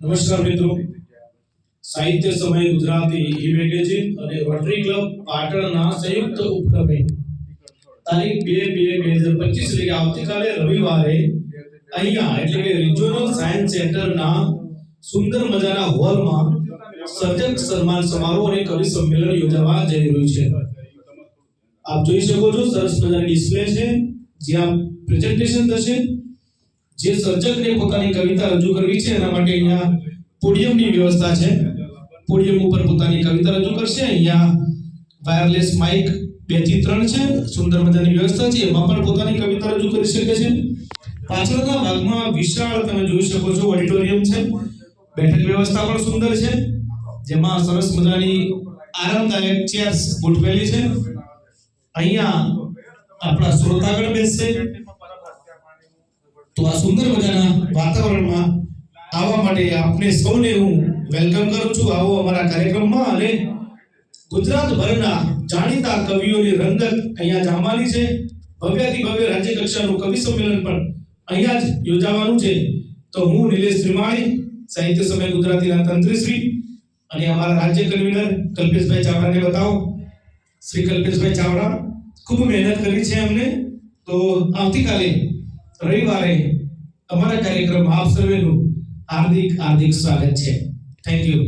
નમસ્કાર મિત્રો. સાહિત્ય સમય ગુજરાતી ઈ મેગેઝિન અને રોટરી ક્લબ પાટણના સંયુક્ત ઉપક્રમે તારીખ બે બે બે હજાર પચીસ એટલે આવતીકાલે રવિવારે અહીંયા એટલે કે રિજિયોનલ સાયન્સ સેન્ટરના સુંદર મજાના હોલમાં સર્જક સન્માન સમારોહ અને કવિ સંમેલન યોજાવા જઈ રહ્યું છે. આપ જોઈ શકો છો, સરસ મજાની ડિસ્પ્લે છે. જ્યાં પ્રેઝન્ટેશન થશે. જે સર્જકને પોતાની કવિતા રજૂ કરવી છે, એના માટે અહીંયા પોડિયમની વ્યવસ્થા છે. પોડિયમ ઉપર પોતાની કવિતા રજૂ કરશે. અહીંયા વાયરલેસ માઇક બેથી ત્રણ છે. સુંદર મજાની વ્યવસ્થા છે. એમાં પણ પોતાની કવિતા રજૂ કરી શકે છે. પાછળના ભાગમાં વિશાળ તમે જોઈ શકો છો, ઓડિટોરિયમ છે. બેઠક વ્યવસ્થા પણ સુંદર છે. જેમાં સરસ મજાની આરામદાયક ચેર્સ ગોઠવેલી છે. અહીંયા આપણા શ્રોતાગણ બેસશે. તો આ સુંદર મજાના વાતાવરણમાં આવવા માટે આપને સૌને હું વેલકમ કરું છું આવો અમારા કાર્યક્રમમાં અને ગુજરાતભરના જાણીતા કવિઓની રંગત અહીંયા જામવાની છે. ભવ્યથી ભવ્ય રાજ્ય કક્ષાનું કવિ સંમેલન પણ અહીંયા જ યોજાવાનું છે. તો હું નિલેશ ત્રિમાળી સાહિત્ય સમય ગુજરાતીના તંત્રીશ્રી અને અમારા રાજ્ય કન્વીનર કલ્પેશભાઈ ચાવડાને બતાવો. શ્રી કલ્પેશભાઈ ચાવડા, ખૂબ મહેનત કરી છે અમને તો આવતીકાલે રવિવારે અમારા કાર્યક્રમ આપ સર્વેનું હાર્દિક હાર્દિક સ્વાગત છે. Thank you